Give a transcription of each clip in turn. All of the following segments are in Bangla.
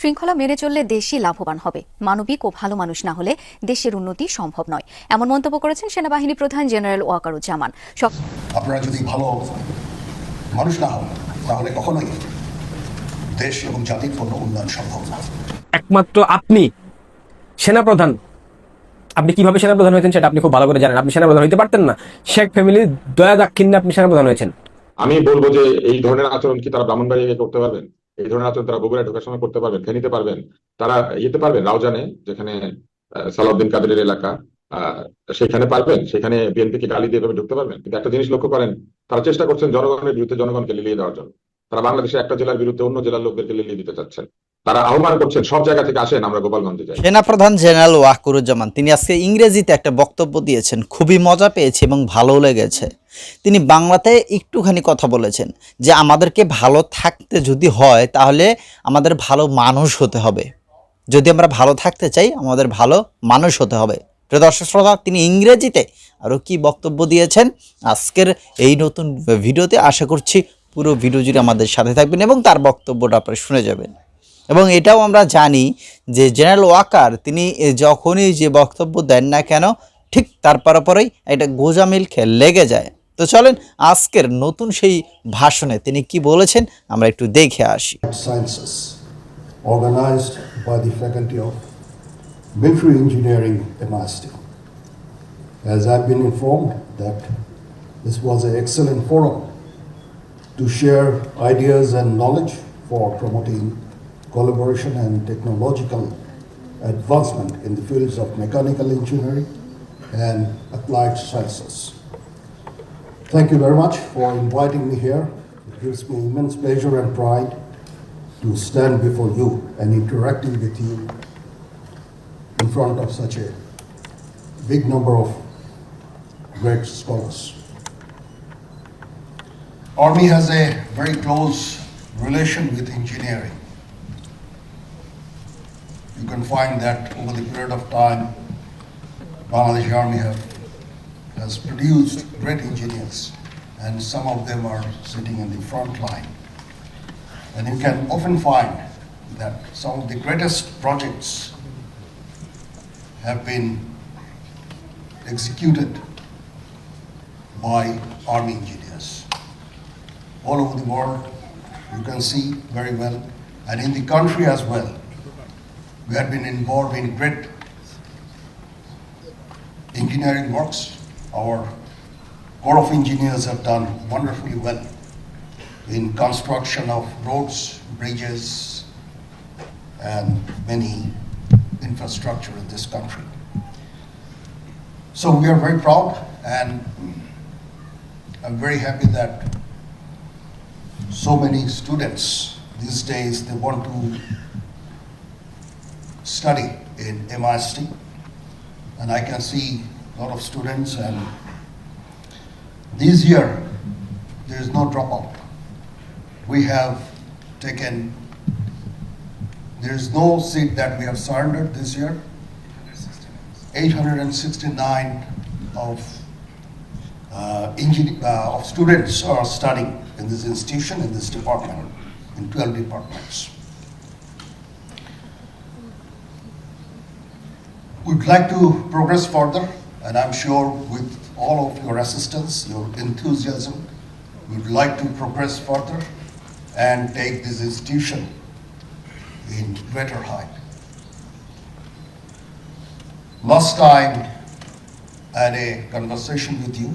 শৃঙ্খলা মেনে চললে দেশই লাভবান হবে। মানবিক ও ভালো মানুষ না হলে দেশের উন্নতি সম্ভব নয়। এমন মন্তব্য করেছেন সেনাবাহিনী প্রধান জেনারেল ওয়াকারুজ্জামান। আপনারা যদি ভালো মানুষ না হন তাহলে কখনোই দেশ এবং জাতির কোনো উন্নয়ন সম্ভব না। একমাত্র আপনি সেনাপ্রধান। আপনি কীভাবে সেনাপ্রধান হয়েছেন সেটা আপনি খুব ভালো করে জানেন। আপনি সেনাপ্রধান হইতে পারতেন না। শেখ ফ্যামিলির দয়া দাক্ষিণ্যে আপনি সেনাপ্রধান হয়েছেন। আমি বলব যে এই ধরনের আচরণ কি তারা ব্রাহ্মণবাড়িয়া করতে পারবেন? এই ধরনের আচরণ তারা বগুড়ায় ঢোকার সময় করতে পারবেন ফেনিতে পারবেন। তারা ইয়েতে পারবেন, রাউজানে, যেখানে সালাউদ্দিন কাদেরের এলাকা সেখানে পারবেন, সেখানে বিএনপিকে গালি দিয়ে ঢুকতে পারবেন। কিন্তু একটা জিনিস লক্ষ্য করেন, তারা চেষ্টা করছেন জনগণের বিরুদ্ধে জনগণকে লিলিয়ে দেওয়ার জন্য। তারা বাংলাদেশের একটা জেলার বিরুদ্ধে অন্য জেলার লোকদেরকে লিলিয়ে দিতে চাচ্ছেন। তারা আহ্বান করছেন, সব জায়গা থেকে আসেন, আমরা গোপালগঞ্জে যাই সেনাপ্রধান জেনারেল ওয়াকুরুজ্জামান, তিনি আজকে ইংরেজিতে একটা বক্তব্য দিয়েছেন, খুবই মজা পেয়েছে এবং ভালো লেগেছে। তিনি বাংলাতে একটুখানি কথা বলেছেন যে, আমাদেরকে ভালো থাকতে যদি হয়, তাহলে আমাদের ভালো মানুষ হতে হবে। যদি আমরা ভালো থাকতে চাই, আমাদের ভালো মানুষ হতে হবে। প্রিয় দর্শক শ্রোতা, তিনি ইংরেজিতে আরও কি বক্তব্য দিয়েছেন, আজকের এই নতুন ভিডিওতে আশা করছি পুরো ভিডিও জুড়ে আমাদের সাথে থাকবেন এবং তার বক্তব্যটা আপনারা শুনে যাবেন। এবং এটাও আমরা জানি যে জেনারেল ওয়াকার, তিনি যখনই যে বক্তব্য দেন না কেন, ঠিক তারপর পরেই একটা গোজামিল খেয়ে লেগে যায়। তো চলেন আজকের নতুন সেই ভাষণে তিনি কি বলেছেন, আমরা একটু দেখে আসি। Sciences organised by the faculty of military engineering as I been informed collaboration and technological advancement in the fields of mechanical engineering and applied sciences. Thank you very much for inviting me here. It gives me immense pleasure and pride to stand before you and interacting with you in front of such a big number of great scholars. Army has a very close relation with engineering. You can find that over the period of time, Bangladesh Army have, has produced great engineers, and some of them are sitting in the front line. And you can often find that some of the greatest projects have been executed by army engineers. All over the world, you can see very well, and in the country as well. We have been involved in great engineering works. Our Corps of Engineers have done wonderfully well in construction of roads, bridges, and many infrastructure in this country. So we are very proud and I'm very happy that so many students these days they want to study in MIST and I can see a lot of students and this year there is no dropout we have taken, there is no seat that we have surrendered this year. 869 of, uh, uh, of students are studying in this institution, in this department, in 12 departments. We'd like to progress further, and I'm sure with all of your assistance, your enthusiasm, we'd like to progress further and take this institution in greater height. Last time, I had a conversation with you.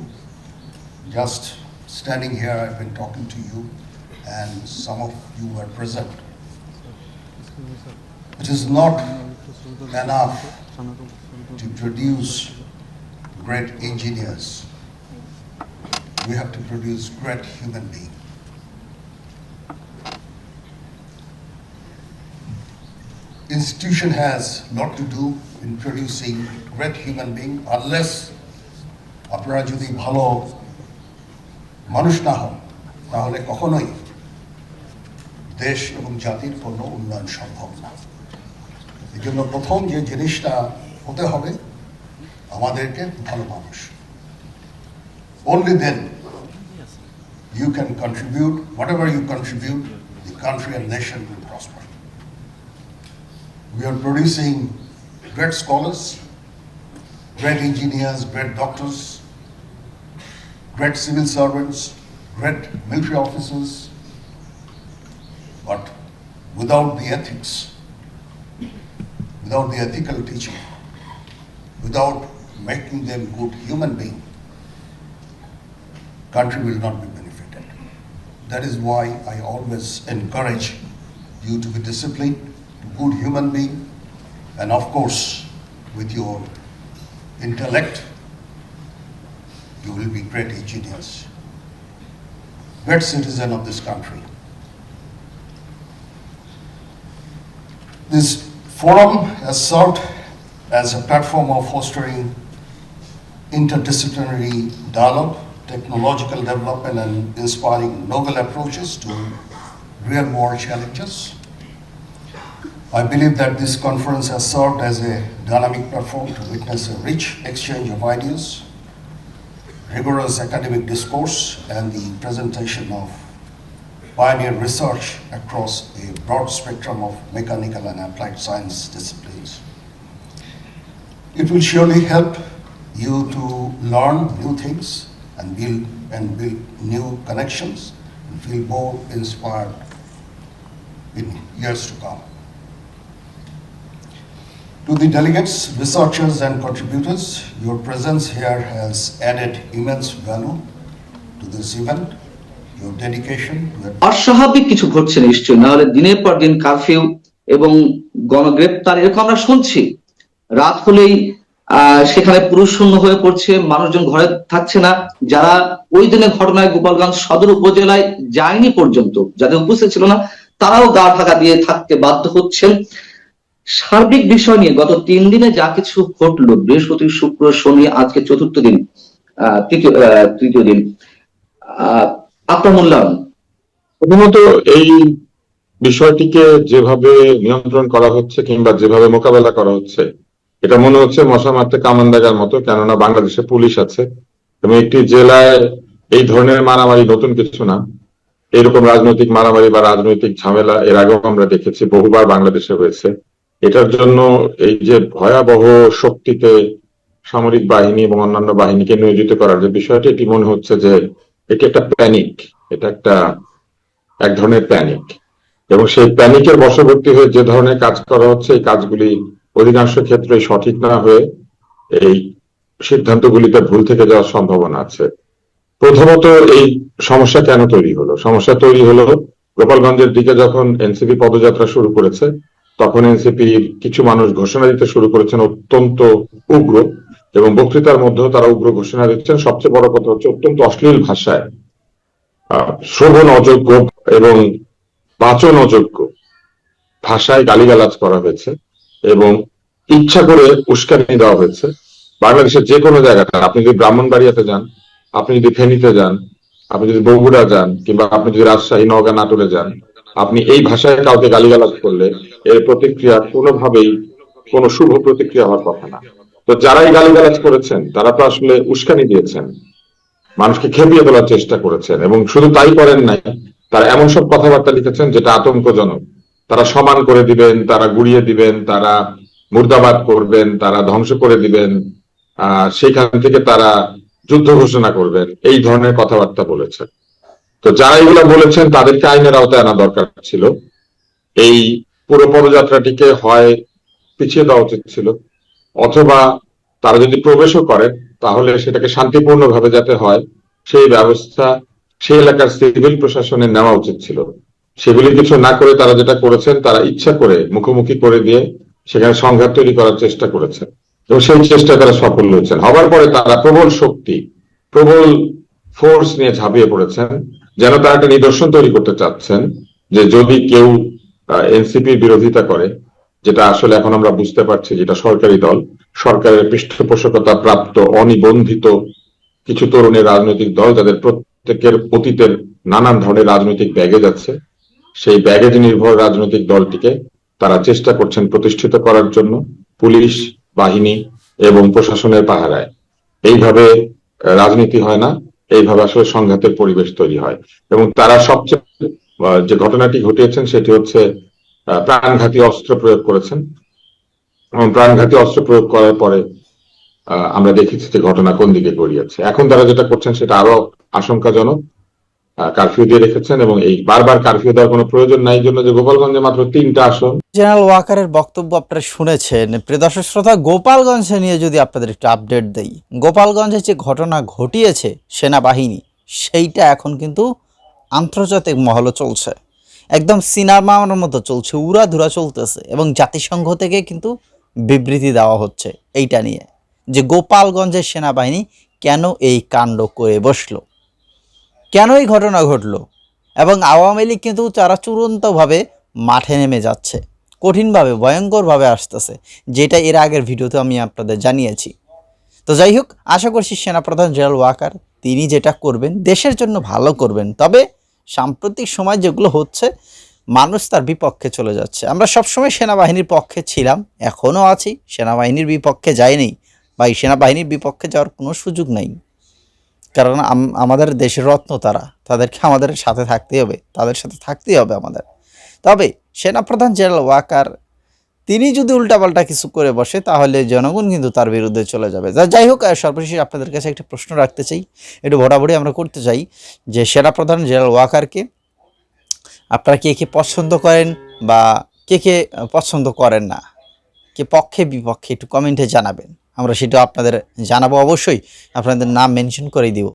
Just standing here, I've been talking to you, and some of you were present. It is not enough to produce great engineers. We have to produce great human beings. institution has lot to do in producing great human being unless আপনারা যদি ভালো মানুষ না হন তাহলে কখনোই দেশ এবং জাতির কোনো উন্নয়ন সম্ভব না এই জন্য প্রথম যে জিনিসটা হতে হবে আমাদেরকে ভালো মানুষ only then you can contribute whatever you contribute the country and nation will prosper We are producing great scholars, great engineers, great doctors, great civil servants, great military officers, but without the ethics, without the ethical teaching, without making them good human being, country will not be benefited. That is why I always encourage you to be disciplined, good human being, and of course, with your intellect, you will be great engineers, great citizen of this country. This forum has served as a platform of fostering interdisciplinary dialogue, technological development, and inspiring novel approaches to real world challenges. I believe that this conference has served as a dynamic platform to witness a rich exchange of ideas, rigorous academic discourse, and the presentation of pioneer research across a broad spectrum of mechanical and applied science disciplines. It will surely help you to learn new things and build and build new connections and feel more inspired in years to come. To the delegates, researchers, and contributors, your presence here has added immense value to this event. অস্বাভাবিক কিছু ঘটছে নিশ্চয়ই। নাহলে দিনের পর দিন কারফিউ এবং গণগ্রেপ্তার এরকম আমরা শুনছি। রাত হলেই সেখানে পুরুষ শূন্য হয়ে পড়ছে, মানুষজন ঘরে থাকছে না। যারা ওই দিনের ঘটনায় গোপালগঞ্জ সদর উপজেলায় যায়নি পর্যন্ত, যাদের উপস্থিত ছিল না, তারাও গা ঢাকা দিয়ে থাকতে বাধ্য হচ্ছেন। সার্বিক বিষয় নিয়ে গত তিন দিনে যা কিছু ঘটলো, বৃহস্পতি, শুক্র, শনি, আজকে চতুর্থ দিন, আহ, তৃতীয় তৃতীয় দিন, আহ আপনার প্রথমত এই বিষয়টিকে যেভাবে নিয়ন্ত্রণ করা হচ্ছে কিংবা যেভাবে মোকাবেলা করা হচ্ছে, এটা মনে হচ্ছে মশা মারতে কামান দেখার মতো, কেননা বাংলাদেশে পুলিশ আছে। এবং একটি জেলায় এই ধরনের মারামারি নতুন কিছু না। এরকম রাজনৈতিক মারামারি বা রাজনৈতিক ঝামেলা এর আগেও আমরা দেখেছি, বহুবার বাংলাদেশে হয়েছে। এটার জন্য এই যে ভয়াবহ শক্তিতে সামরিক বাহিনী এবং অন্যান্য বাহিনীকে নিয়োজিত করার যে বিষয়টি, এটি মনে হচ্ছে যে এটি একটা প্যানিক এটা একটা এক ধরনের প্যানিক এবং সেই প্যানিকের বশবর্তী হয়ে যে ধরনের কাজ করা হচ্ছে, এই কাজগুলি অধিকাংশ ক্ষেত্রে সঠিক না হয়ে এই সিদ্ধান্তগুলিতে ভুল থেকে যাওয়ার সম্ভাবনা আছে। প্রথমত এই সমস্যা কেন তৈরি হলো? সমস্যা তৈরি হলো গোপালগঞ্জের দিকে যখন এনসিপি পদযাত্রা শুরু করেছে, তখন এনসিপির কিছু মানুষ ঘোষণা দিতে শুরু করেছেন অত্যন্ত উগ্র এবং বক্তৃতার মধ্যেও তারা উগ্র ঘোষণা দিচ্ছেন। সবচেয়ে বড় কথা হচ্ছে অত্যন্ত অশ্লীল ভাষায়। শোভন অযোগ্য এবং বাচন অযোগ্য ভাষায় গালিগালাজ করা হয়েছে এবং ইচ্ছা করে উস্কানি দেওয়া হয়েছে। বাংলাদেশের যে কোনো জায়গাতে আপনি যদি ব্রাহ্মণবাড়িয়াতে যান, আপনি যদি ফেনীতে যান, আপনি যদি বগুড়া যান কিংবা আপনি যদি রাজশাহী, নওগাঁ, নাটোরে যান, আপনি এই ভাষায় কাউকে গালিগালাজ করলে এর প্রতিক্রিয়া কোনোভাবেই কোনো শুভ প্রতিক্রিয়া হওয়ার কথা না। তো যারাই গালিগালাজ করেছেন, তারা তো আসলে উস্কানি দিয়েছেন। মানুষকে খেপিয়ে তোলার চেষ্টা করেছেন এবং শুধু তাই করেন নাই, তারা এমন সব কথাবার্তা লিখেছেন যেটা আতঙ্কজনক। তারা সমান করে দিবেন, তারা গুড়িয়ে দিবেন, তারা মুর্দাবাদ করবেন, তারা ধ্বংস করে দিবেন সেখান থেকে তারা যুদ্ধ ঘোষণা করবেন, এই ধরনের কথাবার্তা বলেছেন। তো যারা এগুলো বলেছেন, তাদেরকে আইনের আওতায় আনা দরকার ছিল। এই পুরো পদযাত্রাটিকে হয় পিছিয়ে দেওয়া উচিত ছিল। অথবা তারা যদি প্রবেশও করেন তাহলে সেটাকে শান্তিপূর্ণভাবে যাতে হয়, সেই ব্যবস্থা সেই এলাকার সিভিল প্রশাসনের নেওয়া উচিত ছিল। সেগুলি কিছু না করে তারা যেটা করেছেন, তারা ইচ্ছা করে মুখোমুখি করে দিয়ে সেখানে সংঘাত তৈরি করার চেষ্টা করেছেন। এবং সেই চেষ্টায় তারা সফল হয়েছেন। হবার পরে তারা প্রবল শক্তি, প্রবল ফোর্স নিয়ে ঝাঁপিয়ে পড়েছেন, যেন তারা একটা নিদর্শন তৈরি করতে চাচ্ছেন, যে যদি কেউ এনসিপির বিরোধিতা করে যেটা আসলে এখন আমরা বুঝতে পারছি যেটা সরকারি দল, সরকারের পৃষ্ঠপোষকতা প্রাপ্ত অনিবন্ধিত কিছু তরুণের রাজনৈতিক দল যাদের প্রত্যেকের অতীতের নানান ধরনের রাজনৈতিক ব্যাগেজ আছে, সেই ব্যাগেজ নির্ভর রাজনৈতিক দলটিকে তারা চেষ্টা করছেন প্রতিষ্ঠিত করার জন্য পুলিশ, বাহিনী এবং প্রশাসনের পাহারায়। এইভাবে রাজনীতি হয় না, এইভাবে আসলে সংঘাতের পরিবেশ তৈরি হয়। এবং তারা সবচেয়ে যে ঘটনাটি ঘটিয়েছেন সেটি হচ্ছে প্রাণঘাতী অস্ত্র প্রয়োগ করেছেন। এবং প্রাণঘাতী অস্ত্র প্রয়োগ করার পরে আমরা দেখেছি যে ঘটনা কোন দিকে গড়িয়েছে। এখন তারা যেটা করছেন, সেটা আরও আশঙ্কাজনক কারফিউ দিয়ে রেখেছেন এবং এই বারবার কারফিউ দেওয়ার কোনো প্রয়োজন নাই। জন্য যে গোপালগঞ্জে মাত্র তিনটা আসন। জেনারেল ওয়াকারের বক্তব্য আপনারা শুনেছেন। প্রিয় দর্শক শ্রোতা, গোপালগঞ্জে নিয়ে যদি আপনাদের একটু আপডেট দেই, গোপালগঞ্জে যে ঘটনা ঘটিয়েছে সেনাবাহিনী, সেইটা এখন কিন্তু আন্তর্জাতিক মহলে চলছে। একদম সিনেমার মতো চলছে, উড়াধুরা চলতেছে এবং জাতিসংঘ থেকে কিন্তু বিবৃতি দেওয়া হচ্ছে এইটা নিয়ে যে গোপালগঞ্জের সেনাবাহিনী কেন এই কাণ্ড করে বসল? কেন এই ঘটনা ঘটলো? এবং আওয়ামী লীগ কিন্তু তারা চূড়ান্তভাবে মাঠে নেমে যাচ্ছে, কঠিনভাবে, ভয়ঙ্করভাবে আসতেছে, যেটা এর আগের ভিডিওতে আমি আপনাদের জানিয়েছি। তো যাই হোক, আশা করছি সেনাপ্রধান জেনারেল ওয়াকার তিনি যেটা করবেন, দেশের জন্য ভালো করবেন। তবে সাম্প্রতিক সময় যেগুলো হচ্ছে, মানুষ তার বিপক্ষে চলে যাচ্ছে। আমরা সবসময় সেনাবাহিনীর পক্ষে ছিলাম, এখনও আছি, সেনাবাহিনীর বিপক্ষে যাইনি। বা এই সেনাবাহিনীর বিপক্ষে যাওয়ার কোনো সুযোগ নেই। কারণ আম- আমাদের দেশের রত্ন তারা, তাদেরকে আমাদের সাথে থাকতেই হবে, তাদের সাথে থাকতেই হবে আমাদের। তবে সেনাপ্রধান জেনারেল ওয়াকার তিনি যদি উল্টাপাল্টা কিছু করে বসে, তাহলে জনগণ কিন্তু তার বিরুদ্ধে চলে যাবে। যাই হোক সর্বশেষে আপনাদের কাছে একটা প্রশ্ন রাখতে চাই। একটু ভোটাভুটি আমরা করতে চাই যে সেরা প্রধান জেনারেল ওয়াকারকে আপনারা কে কে পছন্দ করেন বা কে কে পছন্দ করেন না? কে পক্ষে, বিপক্ষে একটু কমেন্টে জানাবেন। আমরা সেটা আপনাদের জানাব অবশ্যই। আপনাদের নাম মেনশন করে দিব।